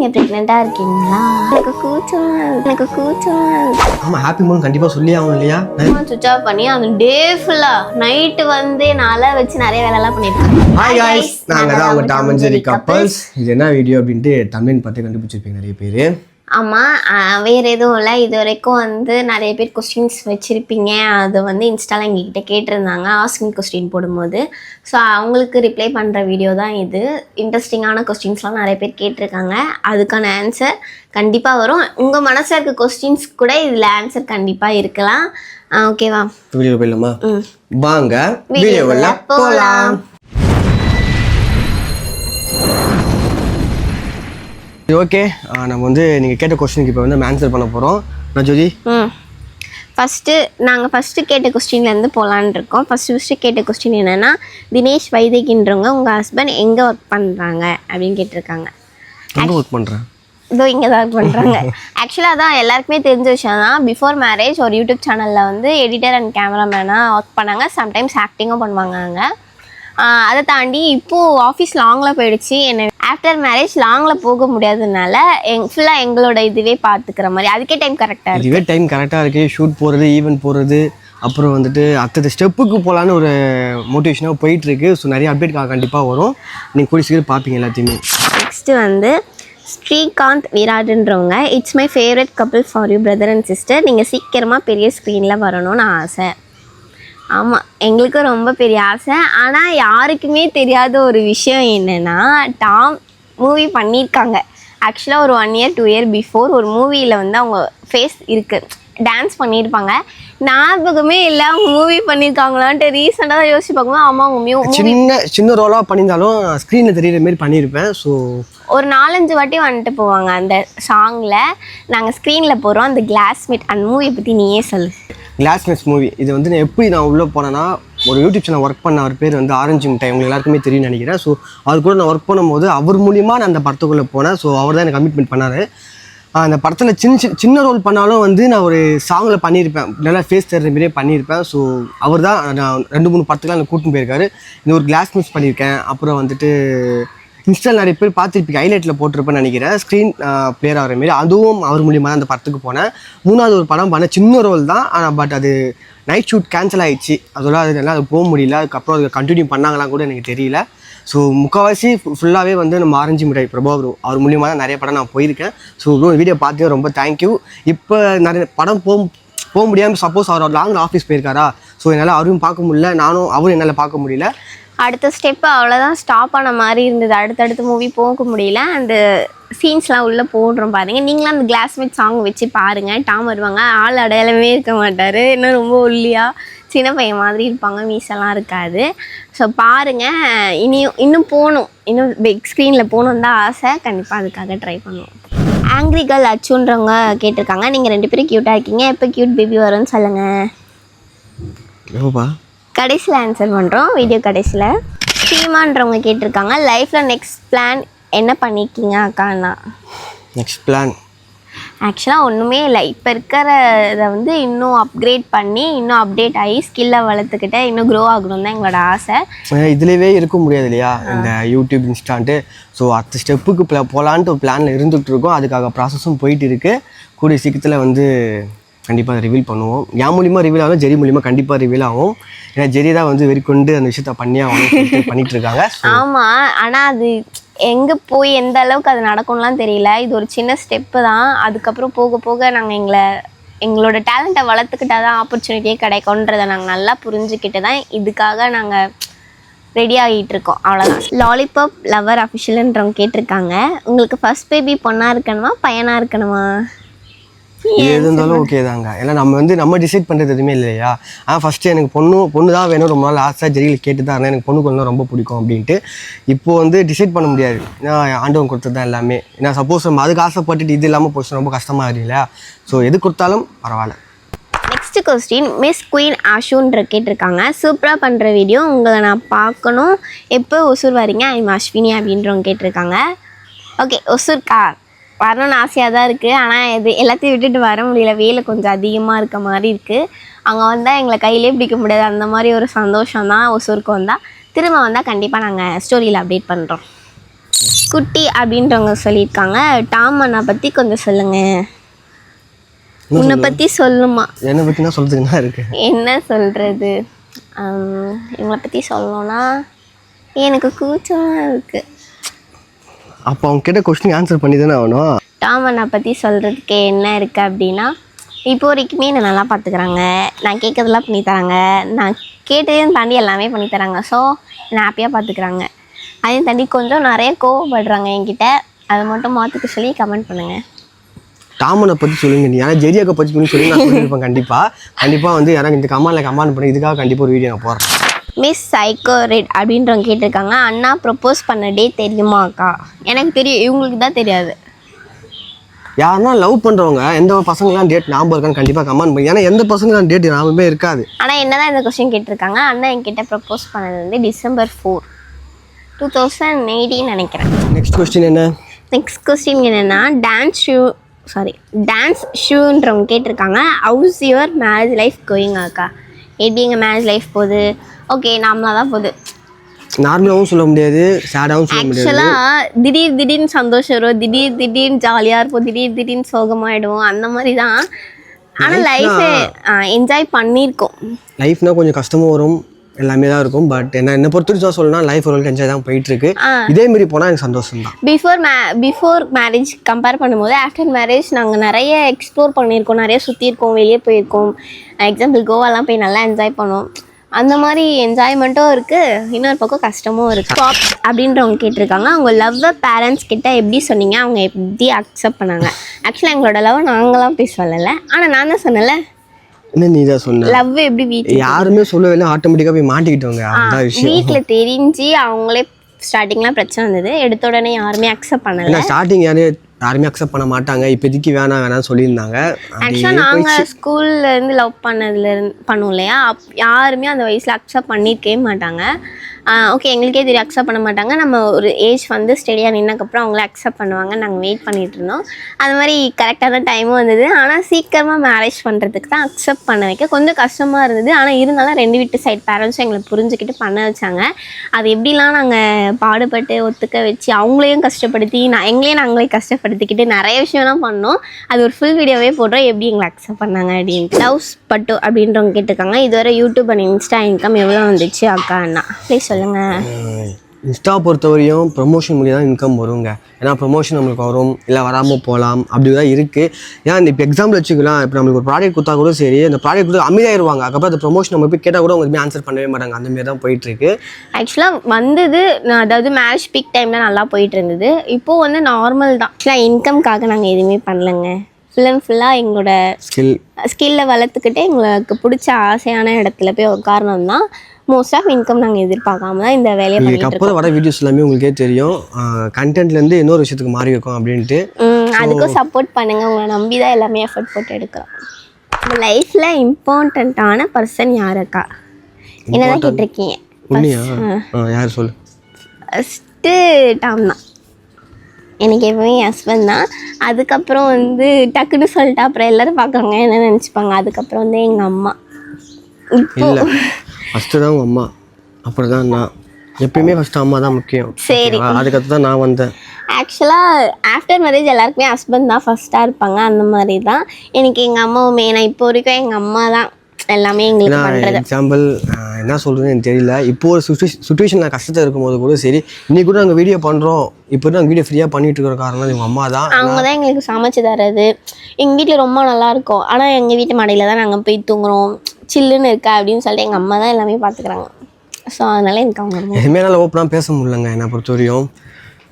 நீங்க பிரெக்னெண்டா இருக்கீங்களா? எனக்கு கூச்சம் எனக்கு கூச்சம் ஆமாம் ஹாப்பி மூன் கண்டிப்பாக சொல்லி இல்லையா? சுவிச் ஆஃப் பண்ணி அந்த டே ஃபுல்லா நைட்டு வந்து நாளா வச்சு நிறைய வேலைலாம் ஹாய் காய்ஸ் நாங்கள் தான் உங்கள் டாம் அண்ட் ஜெரி கப்பல்ஸ் இது என்ன வீடியோ அப்படின்ட்டு தமிழ் பார்த்து கண்டுபிடிச்சிருப்பீங்க நிறைய பேர். ஆமாம் வேறு எதுவும் இல்லை. இது வரைக்கும் வந்து நிறைய பேர் கொஸ்டின்ஸ் வச்சுருப்பீங்க. அது வந்து இன்ஸ்டால எங்ககிட்ட கேட்டிருந்தாங்க. ஆஸ்கிங் கொஸ்டின் போடும்போது. ஸோ அவங்களுக்கு ரிப்ளை பண்ணுற வீடியோ தான் இது. இன்ட்ரெஸ்டிங்கான கொஸ்டின்ஸ்லாம் நிறைய பேர் கேட்டிருக்காங்க. அதுக்கான ஆன்சர் கண்டிப்பாக வரும். உங்கள் மனசில் இருக்க கொஸ்டின்ஸ் கூட இதில் ஆன்சர் கண்டிப்பாக இருக்கலாம். ஓகேவா வீடியோ போயிடலாமா? ம். வாங்க வீடியோவில் போகலாம் ஓகே நம்ம வந்து நீங்கள் கேட்ட கொஸ்டினுக்கு இப்போ வந்து ஆன்சர் பண்ண போகிறோம் நான் ஜோதி? ம். ஃபஸ்ட்டு நாங்கள் ஃபஸ்ட்டு கேட்ட கொஸ்டின்லேருந்து போகலான்னு இருக்கோம். ஃபஸ்ட்டு ஃபஸ்ட்டு கேட்ட கொஸ்டின் என்னென்னா தினேஷ் வைதேகின்றவங்க உங்கள் ஹஸ்பண்ட் எங்கே ஒர்க் பண்ணுறாங்க அப்படின்னு கேட்டிருக்காங்க. எங்கே ஒர்க் பண்ணுறேன் இதோ இங்கே தான் ஒர்க் பண்ணுறாங்க ஆக்சுவலாக அதான் எல்லாருக்குமே தெரிஞ்ச விஷயம் தான். பிஃபோர் மேரேஜ் ஒரு யூடியூப் சேனலில் வந்து எடிட்டர் அண்ட் கேமராமேனாக ஒர்க் பண்ணாங்க. சம்டைம்ஸ் ஆக்டிங்கும் பண்ணுவாங்க அதை தாண்டி இப்போது ஆஃபீஸ் லாங்கில் போயிடுச்சு. என்ன ஆஃப்டர் மேரேஜ் லாங்கில் போக முடியாததுனால எங் ஃபுல்லாக எங்களோட இதுவே பார்த்துக்கிற மாதிரி. அதுக்கே டைம் கரெக்டாக இருக்கு. இதுவே டைம் கரெக்டாக இருக்குது ஷூட் போகிறது ஈவெண்ட் போகிறது அப்புறம் வந்துட்டு அடுத்தது ஸ்டெப்புக்கு போகலான்னு ஒரு மோட்டிவேஷனாக போயிட்டுருக்கு ஸோ நிறைய அப்டேட் கண்டிப்பாக வரும். நீங்கள் கூடி சீக்கிரம் பார்ப்பீங்க எல்லாத்தையுமே. நெக்ஸ்ட்டு வந்து Srikanth விராட்ன்றவங்க it's my favourite couple for you brother and sister நீங்கள் சீக்கிரமாக பெரிய ஸ்க்ரீனில் வரணும்னு ஆசை. ஆமாம் எங்களுக்கும் ரொம்ப பெரிய ஆசை. ஆனால் யாருக்குமே தெரியாத ஒரு விஷயம் என்னென்னா டாம் மூவி பண்ணியிருக்காங்க. ஆக்சுவலாக ஒரு one year two year before ஒரு மூவியில் வந்து அவங்க ஃபேஸ் இருக்குது டான்ஸ் பண்ணியிருப்பாங்க. ஞாபகமே இல்லை அவங்க மூவி பண்ணியிருக்காங்களான்ட்டு ரீசெண்டாக தான் யோசிச்சு பார்க்கும்போது ஆமாம் அவங்க மியூ சின்ன சின்ன ரோலாக பண்ணியிருந்தாலும் ஸ்க்ரீனில் தெரியுற மாரி பண்ணியிருப்பேன். ஸோ ஒரு நாலஞ்சு வாட்டி வந்துட்டு போவாங்க அந்த சாங்கில் நாங்கள் ஸ்க்ரீனில் போகிறோம் அந்த கிளாஸ்மேட் அந்த மூவியை பற்றி நீயே சொல்லு. கிளாஸ்மேட்ஸ் மூவி இது வந்து நான் எப்படி நான் உள்ளே போனேன்னா ஒரு யூடியூப் சேனல் ஒர்க் பண்ண அவர் பேர் வந்து ஆரஞ்சு மிட்டாய் உங்களுக்கு எல்லாருக்குமே தெரியும்னு நினைக்கிறேன். ஸோ அவர் கூட நான் ஒர்க் பண்ணும்போது அவர் மூலியமாக நான் அந்த படத்துக்குள்ளே போனேன். ஸோ அவர் தான் எனக்கு கமிட்மெண்ட் பண்ணார். அந்த படத்தில் சின்ன சின்ன சின்ன ரோல் பண்ணாலும் வந்து நான் ஒரு சாங்கில் பண்ணியிருப்பேன். நல்லா ஃபேஸ் தெரிஞ்ச மாதிரியே பண்ணியிருப்பேன். ஸோ அவர் தான் நான் ரெண்டு மூணு படத்துக்குலாம் நான் கூட்டின்னு போயிருக்காரு. இந்த ஒரு கிளாஸ் மிஸ் பண்ணியிருக்கேன். அப்புறம் வந்துட்டு இன்ஸ்டால் நிறைய பேர் பார்த்துருப்பீங்க. ஹைலைட்டில் போட்டிருப்பேன்னு நினைக்கிறேன். ஸ்க்ரீன் பிளேயர் ஆகிற மாரி. அதுவும் அவர் மூலியமாக தான் அந்த படத்துக்கு போனேன். மூணாவது ஒரு படம் பண்ண சின்ன ரோல் தான். ஆனால் பட் அது நைட் ஷூட் கேன்சல் ஆகிடுச்சு அதோட அது நல்லா அது போக முடியல. அதுக்கப்புறம் அது கண்டினியூ பண்ணாங்களாம் கூட எனக்கு தெரியல. ஸோ முக்கால்வாசி ஃபுல்லாகவே வந்து நம்ம ஆரஞ்சு மிட்டாய் பிரபாகர் அவர் மூலியமாக தான் நிறைய படம் நான் போயிருக்கேன். ஸோ ப்ரோ வீடியோ பார்த்து ரொம்ப தேங்க்யூ இப்போ நிறைய படம் போக போக முடியாமல் சப்போஸ் அவர் லாங் ஆஃபீஸ் போயிருக்காரா? ஸோ என்னால் அவரையும் பார்க்க முடியல. நானும் அவரும் என்னால் பார்க்க முடியல. அடுத்த ஸ்டெப்பு அவ்வளோதான் ஸ்டாப் ஆன மாதிரி இருந்தது. அடுத்தடுத்து மூவி போக முடியல. அந்த சீன்ஸ்லாம் உள்ளே போடுறோம் பாருங்கள் நீங்களும் அந்த கிளாஸ்மேட் சாங் வச்சு பாருங்கள் டாம் வருவாங்க. ஆள் அடையாளமே இருக்க மாட்டார். இன்னும் ரொம்ப ஒல்லியாக சின்ன பையன் மாதிரி இருப்பாங்க. மீசெல்லாம் இருக்காது. ஸோ பாருங்கள் இனியும் இன்னும் போகணும். இன்னும் பிக் ஸ்க்ரீனில் போகணும் தான் ஆசை. கண்டிப்பாக அதுக்காக ட்ரை பண்ணுவோம். ஆங்க்ரி கேர்ள் அச்சுன்றவங்க கேட்டிருக்காங்க. நீங்கள் ரெண்டு பேரும் க்யூட்டாக இருக்கீங்க. எப்போ க்யூட் பேபி வரும்னு சொல்லுங்கள் கடைசியில் ஆன்சர் பண்ணுறோம் வீடியோ கடைசியில். சீமான்றவங்க கேட்டிருக்காங்க லைஃப்பில் நெக்ஸ்ட் பிளான் என்ன பண்ணியிருக்கீங்க அக்கான்னா நெக்ஸ்ட் பிளான் ஆக்சுவலாக ஒன்றுமே இல்லை. இப்போ இருக்கிற இதை வந்து இன்னும் அப்கிரேட் பண்ணி இன்னும் அப்டேட் ஆகி ஸ்கில்லை வளர்த்துக்கிட்டு இன்னும் க்ரோ ஆகணும் தான் எங்களோட ஆசை. இதுலேயே இருக்க முடியாது இல்லையா? இந்த யூடியூப் இன்ஸ்டான்ட்டு ஸோ அடுத்த ஸ்டெப்புக்கு ப்ள போகலான்ட்டு ஒரு பிளானில் இருந்துகிட்டு இருக்கோம். அதுக்காக ப்ராசஸும் போயிட்டு இருக்கு. கூடிய சீக்கிரத்தில் வந்து கண்டிப்பாக அதை ரிவீல் பண்ணுவோம். என் மூலியமாக ரிவீல் ஆகும் ஜெரி மூலியமாக கண்டிப்பாக ரிவீல் ஆகும். ஏன்னா ஜெரி தான் வந்து வெறிக்கொண்டு அந்த விஷயத்த பண்ணி ஆகணும் பண்ணிட்டு இருக்காங்க ஆமாம் ஆனால் அது எங்கே போய் எந்த அளவுக்கு அது நடக்கும்லாம் தெரியல. இது ஒரு சின்ன ஸ்டெப்பு தான். அதுக்கப்புறம் போக போக நாங்கள் எங்களை எங்களோட டேலண்ட்டை வளர்த்துக்கிட்டா தான் ஆப்பர்ச்சுனிட்டியே கிடைக்கும்ன்றதை நாங்கள் நல்லா புரிஞ்சுக்கிட்டு தான் இதுக்காக நாங்கள் ரெடி ஆகிட்டு இருக்கோம். அவ்வளோதான் லாலிபாப் லவர் அஃபிஷியல்ன்றவங்க கேட்டிருக்காங்க. உங்களுக்கு ஃபர்ஸ்ட் பேபி பொண்ணாக இருக்கணுமா பையனாக இருக்கணுமா? எது இருந்தாலும் ஓகே தாங்க. ஏன்னா நம்ம வந்து நம்ம டிசைட் பண்ணுறது எதுவுமே இல்லையா? ஆனால் ஃபஸ்ட்டு எனக்கு பொண்ணு பொண்ணு தான் வேணும். ரொம்ப நாள் ஆசை ஜெரியில் கேட்டு தான் இருந்தேன். எனக்கு பொண்ணு கொண்டு ரொம்ப பிடிக்கும் அப்படின்ட்டு. இப்போ வந்து டிசைட் பண்ண முடியாது. ஏன்னா ஆண்டவன் கொடுத்தது தான் எல்லாமே. ஏன்னா சப்போஸ் நம்ம அதுக்கு ஆசைப்பட்டுட்டு இது இல்லாமல் போச்சு ரொம்ப கஷ்டமாக இல்லையா? ஸோ எது கொடுத்தாலும் பரவாயில்ல. நெக்ஸ்ட் கொஸ்டின் மிஸ் குயின் ஆஷுன்ற கேட்டிருக்காங்க. சூப்பராக பண்ணுற வீடியோ உங்களை நான் பார்க்கணும். எப்போ ஒசூர் வரீங்க? ஐம் அஸ்வினி அப்படின்றவங்க கேட்டிருக்காங்க. ஓகே ஒசூர்க்கா? வரணும்னு ஆசையாக தான் இருக்குது ஆனால் இது எல்லாத்தையும் விட்டுட்டு வர முடியல. வேலை கொஞ்சம் அதிகமாக இருக்க மாதிரி இருக்குது அங்கே வந்தால் எங்களை கையிலே பிடிக்க முடியாது. அந்த மாதிரி ஒரு சந்தோஷம் தான் ஒசூருக்கு வந்தால் திரும்ப வந்தால் கண்டிப்பாக நாங்கள் ஸ்டோரியில் அப்டேட் பண்ணுறோம் குட்டி அப்படின்றவங்க சொல்லியிருக்காங்க. டாம் அண்ணா பற்றி கொஞ்சம் சொல்லுங்க. உன்னை பற்றி சொல்லுமா? என்னை பற்றி தான் சொல்கிறதுக்கு என்ன இருக்குது என்ன சொல்கிறது இவங்களை பற்றி சொல்லணும்னா எனக்கு கூச்சமாக இருக்குது அப்போ அவங்க கேட்ட கொஸ்டின் ஆன்சர் பண்ணி தானே ஆகணும். டாம் அண்ணா பற்றி சொல்கிறதுக்கு என்ன இருக்குது அப்படின்னா இப்போ வரைக்குமே என்னை நல்லா பார்த்துக்கிறாங்க நான் கேட்கறதெல்லாம் பண்ணி தராங்க. நான் கேட்டதையும் தாண்டி எல்லாமே பண்ணி தராங்க. ஸோ என்னை ஹாப்பியாக பார்த்துக்கிறாங்க அதையும் தாண்டி கொஞ்சம் நிறைய கோவப்படுறாங்க என்கிட்ட. அதை மட்டும் மாற்றுக்க சொல்லி கமெண்ட் பண்ணுங்கள் டாமனை பற்றி சொல்லுங்க. நீ ஏன்னா ஜெரியாக்கை பற்றி சொல்லி நான் சொல்லியிருப்பேன் கண்டிப்பாக கண்டிப்பாக வந்து யாராவது இந்த கமாலில் கமாண்ட் பண்ணி இதுக்காக கண்டிப்பாக ஒரு வீடியோ நான் போடுறேன். மிஸ் சைக்கோ ரெட் அப்படின்றவங்க கேட்டிருக்காங்க. அண்ணா ப்ரப்போஸ் பண்ண டே தெரியுமா அக்கா? எனக்கு தெரியும். இவங்களுக்கு தான் தெரியாது. யாருன்னா லவ் பண்ணுறவங்க எந்த பசங்களாம் டேட் ஞாபகம் இருக்கான்னு கண்டிப்பாக கமெண்ட் பண்ணி ஏன்னா எந்த பசங்களாம் டேட் ஞாபகமே இருக்காது. ஆனால் என்னதான் இந்த கொஸ்டின் கேட்டிருக்காங்க. அண்ணா என்கிட்ட ப்ரப்போஸ் பண்ணது வந்து டிசம்பர் ஃபோர் டூ தௌசண்ட் எயிட்டின்னு நினைக்கிறேன். நெக்ஸ்ட் கொஸ்டின் என்ன? நெக்ஸ்ட் கொஸ்டின் என்னென்னா டான்ஸ் ஷூ சாரி டான்ஸ் ஷூன்றவங்க கேட்டிருக்காங்க. How's your marriage life going அக்கா? எப்படி எங்கள் மேரேஜ் லைஃப் போகுது? ஓகே நார்மலாக தான் போகுது நார்மலாகவும் சொல்ல முடியாது சேடாகவும் சொல்ல முடியாது. ஆக்சுவலாக திடீர் திடீர்னு சந்தோஷம் வரும் திடீர் திடீர்னு ஜாலியாக இருப்போம் திடீர் திடீர்னு சோகமாயிடுவோம் அந்த மாதிரி தான். ஆனால் லைஃபை என்ஜாய் பண்ணியிருக்கோம். லைஃப்னா கொஞ்சம் கஷ்டமும் வரும் எல்லாமே தான் இருக்கும் பட் என்ன என்னை பொறுத்த வரைக்கும் சொல்லணும்னா லைஃப் ஒரு என்ஜாய் தான் போயிட்டு இருக்கு. இதே மாதிரி போனால் எனக்கு சந்தோஷம் தான் before mar before marriage compare பண்ணும்போது ஆஃப்டர் மேரேஜ் நாங்கள் நிறைய எக்ஸ்ப்ளோர் பண்ணியிருக்கோம் நிறைய சுற்றியிருக்கோம் வெளியே போயிருக்கோம். எக்ஸாம்பிள் கோவாலாம் போய் நல்லா என்ஜாய் பண்ணோம். அந்த மாதிரி என்ஜாய்மெண்ட்டும் இருக்குது இன்னொரு பக்கம் கஷ்டமும் இருக்குது ஸ்டாப் அப்படின்றவங்க கேட்டிருக்காங்க. அவங்க லவ்வை பேரண்ட்ஸ் கிட்ட எப்படி சொன்னீங்க? அவங்க எப்படி அக்செப்ட் பண்ணாங்க? ஆக்சுவலாக எங்களோட லவ் நாங்களாம் போய் சொல்லலை. ஆனால் நான் தான் சொன்னல என்ன நீ தான் சொன்ன? லவ் எப்படி வீட்டில் யாருமே சொல்லவே இல்லை. ஆட்டோமேட்டிக்காக போய் மாட்டிக்கிட்டவங்க. விஷயம். வீட்டில் தெரிஞ்சு அவங்களே ஸ்டார்டிங்லாம் பிரச்சனை வந்தது. எடுத்த உடனே யாருமே அக்செப்ட் பண்ணலை. ஸ்டார்டிங் யாரும் யாருமே அக்செப்ட் பண்ண மாட்டாங்க. இப்போதைக்கு வேணாம் வேணாம்னு சொல்லியிருந்தாங்க. ஆக்சுவலாக நாங்கள் ஸ்கூல்ல இருந்து லவ் பண்ணதுல இருந்து பண்ணுவோம் இல்லையா? அப் யாருமே அந்த வயசில் அக்செப்ட் பண்ணியிருக்கவே மாட்டாங்க. ஓகே எங்களுக்கே தெரியும் அக்செப்ட் பண்ண மாட்டாங்க. நம்ம ஒரு ஏஜ் வந்து ஸ்டெடியாக நின்னக்கப்புறம் அவங்கள அக்செப்ட் பண்ணுவாங்க. நாங்கள் வெயிட் பண்ணிகிட்டு இருந்தோம். அது மாதிரி கரெக்டான டைமும் வந்தது. ஆனால் சீக்கிரமாக மேரேஜ் பண்ணுறதுக்கு தான் அக்செப்ட் பண்ண வைக்க கொஞ்சம் கஷ்டமாக இருந்தது. ஆனால் இருந்தாலும் ரெண்டு வீட்டு சைட் பேரண்ட்ஸும் எங்களை புரிஞ்சுக்கிட்டு பண்ண வச்சாங்க. அது எப்படிலாம் நாங்கள் பாடுபட்டு ஒத்துக்க வச்சு அவங்களையும் கஷ்டப்படுத்தி நான் எங்களையும் நாங்களே கஷ்டப்படுத்திக்கிட்டு நிறைய விஷயம்லாம் பண்ணோம். அது ஒரு ஃபுல் வீடியோவே போடுறோம் எப்படி எங்களை அக்செப்ட் பண்ணாங்க அப்படின்ட்டு. லவ்ஸ் பட்டு அப்படின்றவங்க கேட்டுருக்காங்க. இதுவரை யூடியூப் அண்ட் இன்ஸ்டா இன்கம் எவ்வளோ வந்துச்சு அக்கா அண்ணா? ப்ளீஸ் சொல்லுங்கள் இன்ஸ்டா பொறுத்தவரையும் ப்ரொமோஷன் மூலியம் தான் இன்கம் வருங்க. ஏன்னா ப்ரொமோஷன் நம்மளுக்கு வரும். இல்லை வராமல் போகலாம் அப்படி தான் இருக்குது ஏன்னா இப்போ எக்ஸாம்பிள் வச்சுக்கலாம். இப்போ நம்மளுக்கு ஒரு ப்ராடக்ட் கொடுத்தா கூட சரி. அந்த ப்ராடக்ட் கொடுத்து அமைதியாயிருவாங்க. அதுக்கப்புறம் அந்த ப்ரொமோஷன் நம்ம போய் கேட்டால் கூட அவங்க ஆன்சர் பண்ணவே மாட்டாங்க. அந்த மாதிரி தான் போயிட்டுருக்கு ஆக்சுவலாக வந்தது அதாவது மேரேஜ் பிக் டைமில் நல்லா போயிட்டு இருந்தது. இப்போது வந்து நார்மல் தான். ஆக்சுவலாக இன்கம்காக நாங்கள் எதுவுமே பண்ணலைங்க. ஃபுல் அண்ட் ஃபுல்லாக எங்களோட ஸ்கில் ஸ்கில்லை வளர்த்துக்கிட்டு எங்களுக்கு பிடிச்ச ஆசையான இடத்துல போய் உட்காரணும் தான் மோஸ்ட் ஆஃப் இன்கம் நாங்கள் எதிர்பார்க்காம தான் இந்த வேலையை பண்ணிட்டு இருக்கோம். வர வீடியோஸ் எல்லாமே உங்களுக்கே தெரியும். கண்டென்ட்லேருந்து இன்னொரு விஷயத்துக்கு மாறி இருக்கும் அப்படின்ட்டு. அதுக்கும் சப்போர்ட் பண்ணுங்க. உங்களை நம்பி தான் எல்லாமே எஃபர்ட் போட்டு எடுக்கிறோம். உங்க லைஃப்பில் இம்பார்ட்டண்ட்டான பர்சன் யாருக்கா? என்னதான் கேட்டிருக்கீங்க? யார் சொல்லு. ஃபஸ்ட்டு டாம் தான். எனக்கு எப்பவுமே ஹஸ்பண்ட் தான். அதுக்கப்புறம் வந்து டக்குன்னு சொல்லிட்டு அப்புறம் எல்லாரும் பார்க்குறவங்க என்ன நினச்சிப்பாங்க. அதுக்கப்புறம் வந்து எங்கள் அம்மா. இப்போ ஃபஸ்ட்டு தான் உங்கள் அம்மா அப்புறம் தான் நான். எப்பயுமே ஃபஸ்ட்டு அம்மா தான் முக்கியம் சரி. அதுக்கடுத்து தான் நான் வந்தேன். ஆக்சுவலாக ஆஃப்டர் மேரேஜ் எல்லாருக்குமே ஹஸ்பண்ட் தான் ஃபஸ்ட்டாக இருப்பாங்க. அந்த மாதிரி தான் எனக்கு எங்கள் அம்மாவுமே நான் இப்போ வரைக்கும் எங்கள் அம்மா தான் எல்லாமே எங்களுக்கு பண்ணுறது எக்ஸாம்பிள் என்ன சொல்கிறதுன்னு எனக்கு தெரியல. இப்போ ஒரு சுச்சுவேஷன் சுச்சுவேஷனில் கஷ்டத்தில் இருக்கும்போது கூட சரி இன்னைக்கு கூட நாங்கள் வீடியோ பண்ணுறோம் இப்போ நாங்கள் வீடியோ ஃப்ரீயாக பண்ணிட்டு இருக்கிற காரணம் எங்கள் அம்மா தான் அவங்க தான் எங்களுக்கு சமைச்சு தர்றது. எங்கள் வீட்டில் ரொம்ப நல்லா இருக்கும். ஆனால் எங்கள் வீட்டு மாடியில் தான் நாங்கள் போய் தூங்குறோம். சில்லுன்னு இருக்கா அப்படின்னு சொல்லிட்டு எங்கள் அம்மா தான் எல்லாமே பார்த்துக்குறாங்க ஸோ அதனால எனக்கு அவங்க ரொம்ப எதுவுமே என்னால் ஓப்பனாக பேச முடியலங்க என்னை பொறுத்தவரையும்.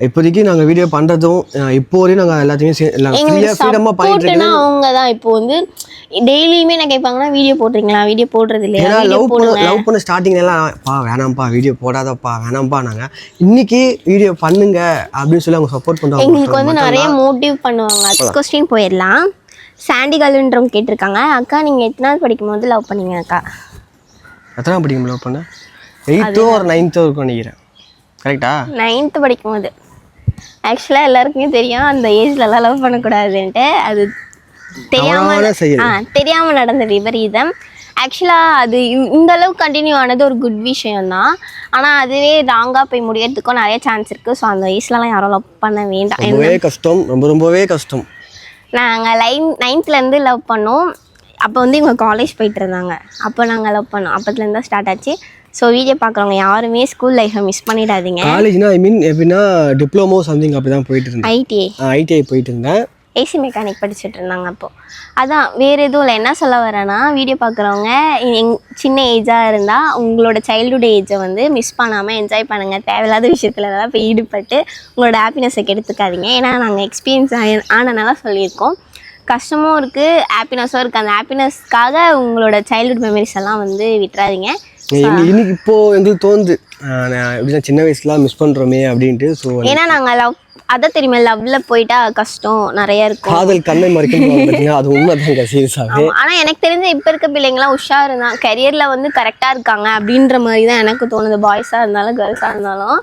இப்போதைக்கு நாங்கள் வீடியோ பண்ணுறதும் இப்போ வரையும் நாங்கள் எல்லாத்தையுமே எங்களுக்கு ஃப்ரீடமாக பண்ணிட்டு அவங்க தான் இப்போ வந்து டெய்லியுமே என்ன கேட்பாங்கன்னா வீடியோ போடுறீங்களா? வீடியோ போடுறது இல்லையா லவ் பண்ண லவ் பண்ண ஸ்டார்டிங்ல எல்லாம் பா வேணாம்ப்பா வீடியோ போடாதப்பா வேணாம்ப்பா நாங்கள் இன்னைக்கு வீடியோ பண்ணுங்க அப்படின்னு சொல்லி அவங்க சப்போர்ட் எங்களுக்கு பண்ணுறாங்க வந்து நிறைய மோட்டிவ் பண்ணுவாங்க. கொஸ்டின் போயிடலாம். சாண்டி கல்ன்றவங்க கேட்டிருக்காங்க. அக்கா நீங்கள் எத்தனாவது படிக்கும் போது லவ் பண்ணீங்க அக்கா? எத்தனை படிக்கும் லவ் பண்ண? எயித்தோ ஒரு நைன்த்தோ இருக்கும் நினைக்கிறேன். கரெக்டா நைன்த்து படிக்கும் போது ஆக்சுவலாக எல்லாருக்குமே தெரியும் அந்த ஏஜ்லலாம் லவ் பண்ணக்கூடாதுன்ட்டு. அது தெரியாமல். ஆ தெரியாமல் நடந்த விபரீதம். ஆக்சுவலாக அது இந்த அளவு கண்டினியூ ஆனது ஒரு குட் விஷயம்தான். ஆனால் அதுவே ராங்காக போய் முடியறதுக்கும் நிறைய சான்ஸ் இருக்குது ஸோ அந்த வயசுலலாம் யாரும் லவ் பண்ண வேண்டாம். ரொம்பவே கஷ்டம். ரொம்ப ரொம்பவே கஷ்டம். நாங்கள் லைன் நைன்த்லேருந்து லவ் பண்ணோம். அப்போ வந்து இவங்க காலேஜ் போயிட்டு இருந்தாங்க. அப்போ நாங்கள் லவ் பண்ணோம். அப்போத்துலேருந்து தான் ஸ்டார்ட் ஆச்சு. ஸோ வீடியோ பார்க்குறவங்க யாருமே ஸ்கூல் லைஃப்பை மிஸ் பண்ணிடாதீங்க. காலேஜ்னா ஐ மீன் எப்படின்னா டிப்ளமோ சம்திங் அப்படி தான் போயிட்டு இருந்தேன். ஐடிஐ ஐடிஐ போயிட்டு இருந்தேன். ஏசி மெக்கானிக் படிச்சுட்டு இருந்தாங்க அப்போது அதான் வேறு எதுவும் இல்லை. என்ன சொல்ல வரேன்னா வீடியோ பார்க்குறவங்க எங் சின்ன ஏஜாக இருந்தால் உங்களோட சைல்டுஹுட் ஏஜை வந்து மிஸ் பண்ணாமல் என்ஜாய் பண்ணுங்கள் தேவையில்லாத விஷயத்துல எல்லாம் போய் ஈடுபட்டு உங்களோட ஹாப்பினஸை கெடுத்துக்காதீங்க. ஏன்னா நாங்கள் எக்ஸ்பீரியன்ஸ் ஆனனால சொல்லியிருக்கோம். கஷ்டமும் இருக்குது ஹாப்பினஸும் இருக்குது அந்த ஹாப்பினஸ்க்காக உங்களோட சைல்டுஹுட் மெமரிஸ் எல்லாம் வந்து விட்டுறாதீங்க. இன்னி- இன்னைக்கு இப்போ எங்களுக்கு தோணுது. நான் எப்படின்னா சின்ன வயசுலாம் மிஸ் பண்றோமே அப்படின்ட்டு ஸோ ஏன்னா நாங்கள் லவ் அதான் தெரியுமா லவ்வில் போயிட்டா கஷ்டம் நிறைய இருக்கும். காதல் கண்ணை பார்த்தீங்கன்னா அது உண்மைதாங்க சீரியஸாகவே ஆமா. ஆனா எனக்கு தெரிஞ்ச இப்ப இருக்க பிள்ளைங்களாம் உஷாரு தான் கரியர்ல வந்து கரெக்டா இருக்காங்க அப்படின்ற மாதிரி தான் எனக்கு தோணுது. பாய்ஸா இருந்தாலும் கேர்ள்ஸா இருந்தாலும்.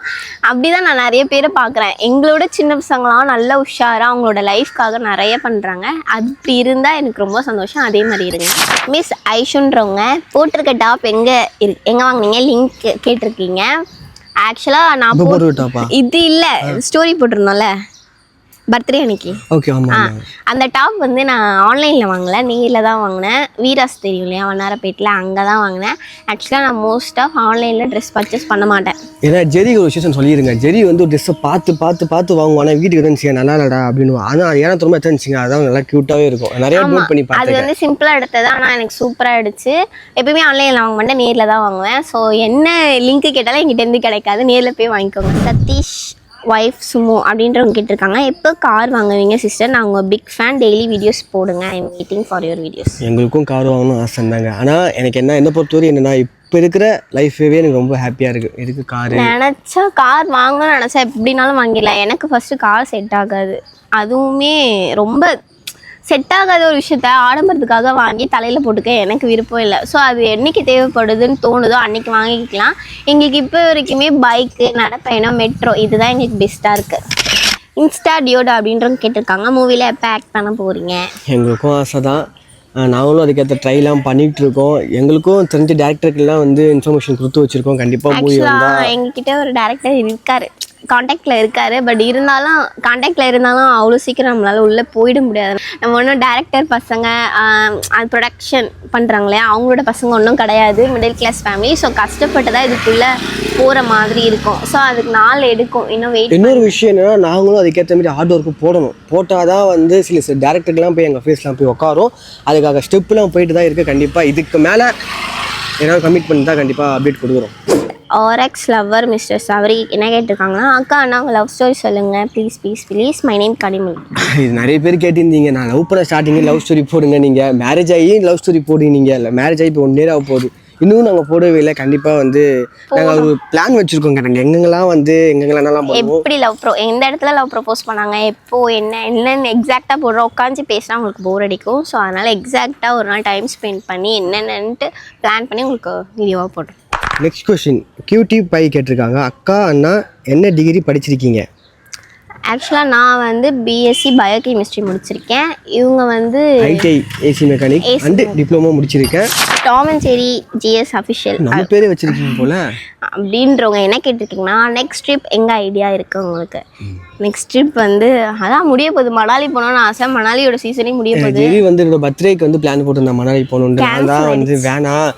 அப்படிதான் நான் நிறைய பேரை பாக்குறேன் எங்களோட சின்ன பசங்களாம் நல்ல உஷாரா அவங்களோட லைஃப்காக நிறைய பண்றாங்க. அப்படி இருந்தா எனக்கு ரொம்ப சந்தோஷம். அதே மாதிரி இருங்க. மிஸ் ஐஷுன்றவங்க போட்டிருக்க டாப் எங்க இரு எங்க வாங்குனீங்க? லிங்க் கேட்டிருக்கீங்க. ஆக்சுவலா நான் இது இல்ல ஸ்டோரி போட்டிருந்தோம்ல. பர்த்டே அன்னைக்கு. ஓகே ஆமா. அந்த டாப் வந்து நான் ஆன்லைனில் வாங்கல நேரில் தான் வாங்கினேன். வீராஸ் தெரியும் இல்லையா வண்ணாரப்பேட்டில் அங்கே தான் வாங்கினேன். ஆக்சுவலாக நான் மோஸ்ட் ஆஃப் ஆன்லைனில் ட்ரெஸ் பர்ச்சேஸ் பண்ண மாட்டேன். ஏன்னா ஜெரி ஒரு விஷயம் சொல்லிடுங்க ஜெரி வந்து ட்ரெஸ்ஸை பார்த்து பார்த்து பார்த்து வாங்குவோம் ஆனால் வீட்டுக்கு இருந்துச்சு நல்லா இல்லடா அப்படின்னு ஆனால் ஏன்னா திரும்ப இருந்துச்சுங்க அதான் நல்லா க்யூட்டாகவே இருக்கும். நிறைய நோட் பண்ணி அது வந்து சிம்பிளாக எடுத்தது ஆனால் எனக்கு சூப்பராக எடுச்சு எப்பயுமே ஆன்லைனில் வாங்க மாட்டேன் நேரில் தான் வாங்குவேன். ஸோ என்ன லிங்க் கேட்டாலும் எங்கிட்டேருந்து கிடைக்காது. நேரில் போய் வாங்கிக்கோங்க. சதீஷ். ஒய்ஃப் சுமு அப்படின்றவங்க கேட்டிருக்காங்க. எப்போ கார் வாங்குவீங்க சிஸ்டர் நான் உங்கள் பிக் ஃபேன் டெய்லி வீடியோஸ் போடுங்க. I am waiting for your videos எங்களுக்கும் கார் வாங்கணும் ஆசை இருந்தாங்க ஆனால் எனக்கு என்ன என்ன பொறுத்தவரை என்னன்னா இப்போ இருக்கிற லைஃபே எனக்கு ரொம்ப ஹாப்பியாக இருக்குது எதுக்கு காரு நினச்சா கார் வாங்கணும்னு நினச்சா எப்படினாலும் வாங்கிடலாம். எனக்கு ஃபஸ்ட்டு கார் செட் ஆகாது. அதுவுமே ரொம்ப செட் ஆகாத ஒரு விஷயத்த ஆடம்பரத்துக்காக வாங்கி தலையில் போட்டுக்க எனக்கு விருப்பம் இல்லை. ஸோ அது என்னைக்கு தேவைப்படுதுன்னு தோணுதோ அன்னைக்கு வாங்கிக்கலாம். எங்களுக்கு இப்போ வரைக்குமே பைக்கு நடைப்பயணம் மெட்ரோ இதுதான் எங்களுக்கு பெஸ்ட்டாக இருக்குது இன்ஸ்டா டியோடா அப்படின்றவங்க கேட்டிருக்காங்க. மூவியில் எப்போ ஆக்ட் பண்ண போகிறீங்க எங்களுக்கும் ஆசை தான் நாங்களும் அதுக்கேற்ற ட்ரைலாம் பண்ணிட்டு இருக்கோம் எங்களுக்கும் தெரிஞ்ச டேரக்டருக்கெல்லாம் வந்து இன்ஃபர்மேஷன் கொடுத்து வச்சிருக்கோம். கண்டிப்பாக மூவி எங்ககிட்ட ஒரு டேரக்டர் இருக்காரு. காண்டாக்டில் இருக்காரு. பட் இருந்தாலும் காண்டாக்டில் இருந்தாலும் அவ்வளோ சீக்கிரம் நம்மளால் உள்ளே போயிட முடியாது. நம்ம ஒன்றும் டேரக்டர் பசங்க அது ப்ரொடக்ஷன் பண்ணுறாங்களே அவங்களோட பசங்க ஒன்றும் கிடையாது. மிடில் கிளாஸ் ஃபேமிலி ஸோ கஷ்டப்பட்டு தான் இதுக்குள்ளே போகிற மாதிரி இருக்கும். ஸோ அதுக்கு நாள் எடுக்கும். இன்னும் வெயிட் இன்னொரு விஷயம் என்னென்னா நாங்களும் அதுக்கேற்ற மாதிரி ஹார்ட் ஒர்க்கு போடணும். போட்டால் தான் வந்து சில சில டேரக்டர்லாம் போய் எங்கள் ஃபேஸ்லாம் போய் உட்காரும் அதுக்காக ஸ்டெப்லாம் போயிட்டு தான் இருக்குது கண்டிப்பாக இதுக்கு மேலே ஏதாவது கமிட் பண்ணி தான் கண்டிப்பாக அப்டேட் கொடுக்குறோம். ஆர்எக்ஸ் லவ்வர் மிஸ்டர் சவரி என்ன கேட்டிருக்காங்கன்னா அக்கா நாங்கள் லவ் ஸ்டோரி சொல்லுங்கள் please please please my name கனிமல் இது நிறைய பேர் கேட்டிருந்தீங்க. நான் லவ் பண்ண ஸ்டார்டிங்கே லவ் ஸ்டோரி போடுங்க நீங்கள் மேரேஜ் ஆகி லவ் ஸ்டோரி போடுங்க நீங்கள் இல்லை மேரேஜ் ஆகி இப்போ ஒன் இயர் ஆக போகுது. இன்னும் நாங்கள் போடவே இல்லை. கண்டிப்பாக வந்து நாங்கள் ஒரு பிளான் வச்சுருக்கோங்க நாங்கள் எங்கெங்கெல்லாம் வந்து எங்கெங்கெல்லாம் பண்ணுவோம். எப்படி லவ் ப்ரோ எந்த இடத்துல லவ் ப்ரப்போஸ் பண்ணாங்க எப்போ என்ன என்னென்னு எக்ஸாக்டாக போடுறோம். உட்காந்து பேசினா உங்களுக்கு போர் அடிக்கும். ஸோ அதனால் எக்ஸாக்டாக ஒரு நாள் டைம் ஸ்பெண்ட் பண்ணி என்னென்னன்ட்டு பிளான் பண்ணி உங்களுக்கு வீடியோவாக போடுறோம். நெக்ஸ்ட் கொஸ்டின் கியூடி பை கேட்டிருக்காங்க. அக்கா அண்ணா என்ன டிகிரி படிச்சிருக்கீங்க? ஆக்சுவலாக நான் வந்து பிஎஸ்சி பயோகெமிஸ்ட்ரி முடிச்சிருக்கேன். இவங்க வந்து ITI AC mechanic and diploma முடிச்சிருக்கேன். Tom and Jerry GS official நம்ம பேரே வச்சிருக்கீங்க போல. அப்படின்றவங்க என்ன கேட்டிருக்கீங்கன்னா நெக்ஸ்ட் ட்ரிப் எங்கே ஐடியா இருக்குது உங்களுக்கு? நெக்ஸ்ட் ட்ரிப் வந்து அதான் முடிய போகுது. மணாலி போகணும்னு ஆசை. மணாலியோட சீசனே முடிய போகுது. வந்து என்னோட பர்த்டேக்கு வந்து பிளான் போட்டிருந்தேன். மணாலி போகணுன்ட்டு நான் தான் வந்து வேணாம்.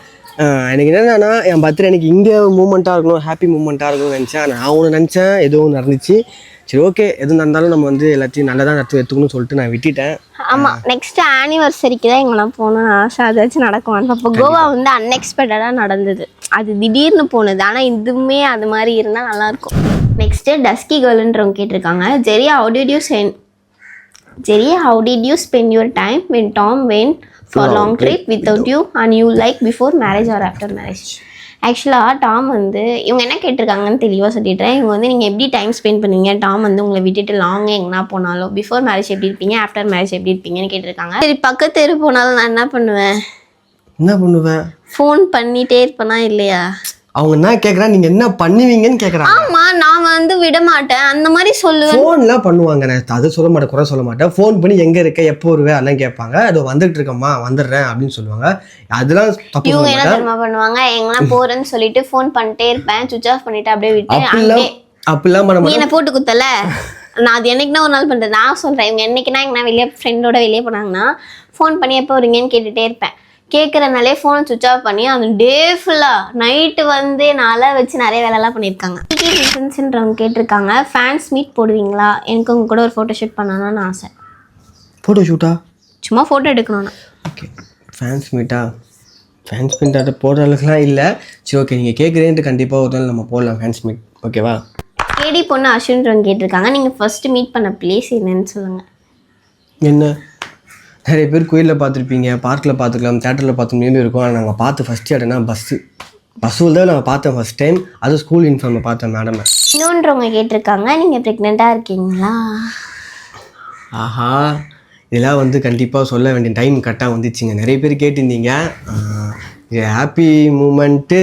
எனக்கு என்னன்னா என் பர்த்டே எனக்கு இங்கே மூமெண்ட்டாக இருக்கணும் ஹாப்பி மூமெண்ட்டாக இருக்கணும்னு நினச்சேன். நான் ஒன்று நினச்சேன் ஏதோ ஒன்று நடந்துச்சு. சரி ஓகே எது நடந்தாலும் நம்ம வந்து எல்லாத்தையும் நல்லதாக நடத்தி எடுத்துக்கணும்னு சொல்லிட்டு நான் விட்டுட்டேன். ஆமாம் நெக்ஸ்ட் ஆனிவர்சரிக்கு தான் எங்கெல்லாம் போகணும்னு ஆசை. அதாச்சும் நடக்குமான்னு அப்போ கோவா வந்து அன்எக்ஸ்பெக்டடாக நடந்தது. அது திடீர்னு போனது. ஆனால் இதுவுமே அது மாதிரி இருந்தால் நல்லாயிருக்கும். நெக்ஸ்ட்டு டஸ்கி கேர்ள்ன்றவங்க கேட்டிருக்காங்க. Jerry how did you send Jerry how did you spend your time when Tom went for long trip without you and you like before marriage or after marriage. ஆக்சுவலாக டாம் வந்து இவங்க என்ன கேட்டிருக்காங்கன்னு தெளிவாக சொல்லிடுறேன். இவங்க வந்து நீங்கள் எப்படி டைம் ஸ்பெண்ட் பண்ணுவீங்க? டாம் வந்து உங்களை விட்டுட்டு லாங் எங்கன்னா போனாலும் பிஃபோர் மேரேஜ் எப்படி இருப்பீங்க? ஆஃப்டர் மேரேஜ் எப்படி இருப்பீங்கன்னு கேட்டிருக்காங்க. சரி பக்கத்து தெரு போனாலும் நான் என்ன பண்ணுவேன்? என்ன பண்ணுவேன் ஃபோன் பண்ணிட்டே இருப்பேனா இல்லையா? அவங்க என்ன கேட்குறாங்க நீங்கள் என்ன பண்ணுவீங்கன்னு கேட்குறாங்க ஆமா நான் வந்து விட மாட்டேன் அந்த மாதிரி சொல்லுவேன். ஃபோன்லாம் பண்ணுவாங்க நான் அது சொல்ல மாட்டேன் குறை சொல்ல மாட்டேன். ஃபோன் பண்ணி எங்கே இருக்க எப்போ வருவே அதெல்லாம் கேட்பாங்க. அது வந்துட்டு இருக்கம்மா வந்துடுறேன் அப்படின்னு சொல்லுவாங்க. அதெல்லாம் தப்பு இவங்க என்ன தெரியுமா பண்ணுவாங்க? எங்கன்னா போறேன்னு சொல்லிட்டு ஃபோன் பண்ணிட்டே இருப்பேன். சுவிச் ஆஃப் பண்ணிட்டு அப்படியே விட்டு அப்படிலாம் பண்ண மாட்டேன். என்ன போட்டு குத்தல? நான் அது என்னைக்குனா ஒரு நாள் பண்றேன் நான் சொல்றேன் இவங்க என்னைக்குனா எங்கன்னா வெளியே ஃப்ரெண்டோட வெளியே போனாங்கன்னா ஃபோன் பண்ணி எப்போ வரீங்கன்னு கேட்டுட்டே இருப்பேன். கேட்குறனாலே ஃபோனை சுவிச் ஆஃப் பண்ணி அது டே ஃபுல்லாக நைட்டு வந்து நாளை வச்சு நிறைய வேலைலாம் பண்ணியிருக்காங்க. டிசன்ஸ்ன்றவங்க கேட்டிருக்காங்க. ஃபேன்ஸ் மீட் போடுவீங்களா? எனக்கு உங்க கூட ஒரு ஃபோட்டோ ஷூட் பண்ணணும்னு ஆசை. ஃபோட்டோ ஷூட்டா சும்மா ஃபோட்டோ எடுக்கணும்னா ஓகே ஃபேன்ஸ் மீட்டா ஃபேன்ஸ் மீட்டாட்ட போடுற அளவுக்குலாம் இல்லை. சரி ஓகே நீங்கள் கேட்குறேன்ட்டு கண்டிப்பாக ஒரு நாள் நம்ம போடலாம் ஃபேன்ஸ் மீட் ஓகேவா கேடி பொண்ணு அஸ்வின்றவங்க கேட்டிருக்காங்க. நீங்கள் ஃபர்ஸ்ட் மீட் பண்ண பிளேஸ் என்னன்னு சொல்லுங்கள் என்ன? நிறைய பேர் கோயிலில் பார்த்துருப்பீங்க பார்க்கில் பார்த்துக்கலாம் தேட்டரில் பார்த்து மேபி இருக்கும். ஆனால் நாங்கள் பார்த்து ஃபஸ்ட் இடம்னா பஸ்ஸு பஸ்ஸில் தான் நான் பார்த்தேன் ஃபஸ்ட் டைம் அது ஸ்கூல் யூனிஃபார்மை பார்த்தேன் மேடம் இன்னொன்றவங்க கேட்டிருக்காங்க நீங்கள் ப்ரெக்னெண்ட்டாக இருக்கீங்களா? ஆஹா இதெல்லாம் வந்து கண்டிப்பாக சொல்ல வேண்டிய டைம் கரெக்டாக வந்துச்சுங்க. நிறைய பேர் கேட்டிருந்தீங்க. ஹாப்பி மூமெண்ட்டு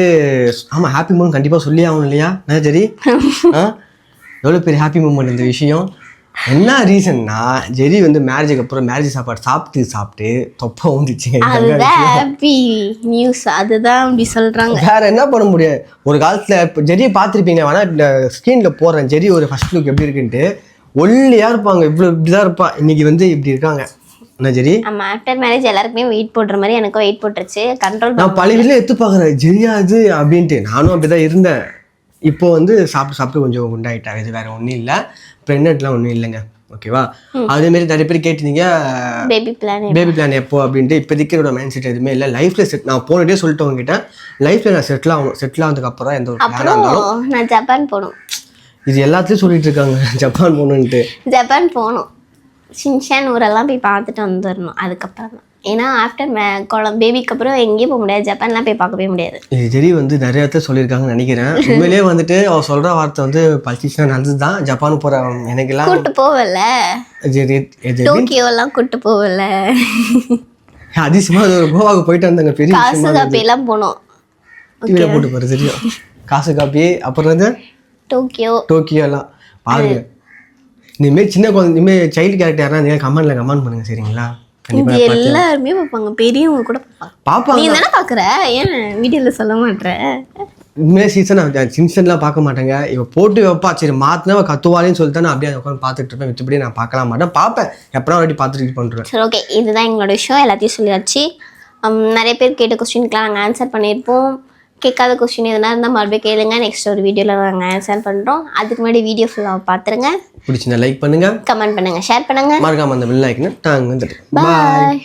ஆமாம் ஹாப்பி மூமெண்ட் கண்டிப்பாக சொல்லி ஆகணும் இல்லையா? என்ன சரி? ஆ? எவ்வளோ பெரிய ஹாப்பி மூமெண்ட் இந்த விஷயம்? என்ன ரீசன்னா ஜெரி வந்து மேரேஜுக்கு அப்புறம் மேரேஜ் சாப்பாடு சாப்பிட்டு சாப்பிட்டு தொப்பை வந்துச்சுங்க அதுதான் ஹாப்பி நியூஸ் அதுதான் அப்படி சொல்கிறாங்க வேற என்ன பண்ண முடியாது? ஒரு காலத்தில் இப்போ ஜெரியை பார்த்துருப்பீங்க. வேணா இந்த ஸ்க்ரீனில் போடுறேன். ஜெரி ஒரு ஃபர்ஸ்ட் லுக் எப்படி இருக்குன்ட்டு. ஒல்லியாக இருப்பாங்க. இவ்வளோ இப்படி தான் இருப்பா. இன்னைக்கு வந்து இப்படி இருக்காங்க. என்ன ஜெரி? நம்ம ஆஃப்டர் மேரேஜ் எல்லாருக்குமே வெயிட் போடுற மாதிரி எனக்கும் வெயிட் போட்டுருச்சு. கண்ட்ரோல் நான் பழைய வீட்டில் எடுத்து பார்க்குறேன். ஜெரியா அப்படின்ட்டு. நானும் அப்படி தான் இருந்தேன். இப்போ வந்து சாப்பிட்டு சாப்பிட்டு கொஞ்சம் குண்டாயிட்டாங்க இது வேற ஒன்றும் இல்லை. ப்ரெக்னென்ட்லாம் ஒன்றும் இல்லைங்க. ஓகேவா அதேமாரி நிறைய பேர் கேட்டிருந்தீங்க பேபி பிளான் பேபி பிளான் எப்போ அப்படின்ட்டு. இப்போதைக்கு என்னோட மைண்ட் செட் எதுவுமே இல்லை. லைஃப்பில் செட் நான் போனதே சொல்லிட்டு உங்ககிட்ட. லைஃப்பில் நான் செட்டில் ஆகணும் செட்டில் ஆனதுக்கு அப்புறம் எந்த ஒரு பிளானாக அப்புறம் இருந்தாலும் நான் ஜப்பான் போகணும் இது எல்லாத்தையும் சொல்லிட்டு இருக்காங்க. ஜப்பான் போகணுன்ட்டு ஜப்பான் போகணும் ஷின்ஷான் ஊரெல்லாம் போய் பார்த்துட்டு வந்துடணும். அதுக்கப்புறம் தான். ஏன்னா ஆஃப்டர் மே குழம் பேபிக்கு அப்புறம் எங்கேயும் போக முடியாது. ஜப்பான்லாம் போய் பார்க்கவே முடியாது. இது ஜெரி வந்து நிறைய இடத்துல சொல்லியிருக்காங்கன்னு நினைக்கிறேன். உண்மையிலேயே வந்துட்டு அவ சொல்கிற வார்த்தை வந்து பழிச்சுன்னா நல்லது தான் ஜப்பான் போகிற எனக்கெல்லாம் கூட்டு போகல. டோக்கியோலாம் கூட்டு போகல. அதிசயமாக அது ஒரு கோவாவுக்கு போயிட்டு வந்தாங்க. பெரிய காசு காப்பியெல்லாம் போனோம். டிவியில் போட்டு போகிறது தெரியும். காசு காப்பி அப்புறம் வந்து டோக்கியோ. டோக்கியோ எல்லாம் பாருங்க இனிமேல் சின்ன குழந்தை இனிமேல் சைல்டு கேரக்டர் யாரா இருந்தால் கமெண்ட்ல கமெண்ட் பண்ணுங்க சரிங்களா? இது எல்லாருமே பார்ப்பாங்க. பெரியவங்க கூட பார்ப்பாங்க. நீ தானே பார்க்குற? ஏன் வீடியோவில் சொல்ல மாட்ற? உண்மையாக சீசன் சிம்சன்லாம் பார்க்க மாட்டேங்க. இவ போட்டு வைப்பா. சரி மாற்றினா கத்துவாலேன்னு சொல்லிட்டு நான் அப்படியே உட்காந்து பார்த்துட்டு இருப்பேன். மிச்சபடி நான் பார்க்கலாம் மாட்டேன். பார்ப்பேன். எப்படா வாட்டி பார்த்துட்டு இது பண்ணுறேன் சரி ஓகே இதுதான் எங்களோட விஷயம் எல்லாத்தையும் சொல்லியாச்சு. நிறைய பேர் கேட்ட கொஸ்டினுக்குலாம் நாங்கள் ஆன்சர் பண்ணியிருப்போம். கேட்காத கொஸ்டின் எதுனா இருந்தால் மறுபடியும் கேளுங்க. நெக்ஸ்ட் ஒரு வீடியோவில் நாங்கள் ஆன்சர் பண்ணுறோம் அதுக்கு முன்னாடி வீடியோ ஃபுல்லாக பார்த்துருங்க பிடிச்சிருந்தா லைக் பண்ணுங்க. கமெண்ட் பண்ணுங்கள் ஷேர் பண்ணுங்கள் மறக்காம அந்த லைக்னு தாங்க வந்துட்டு பாய்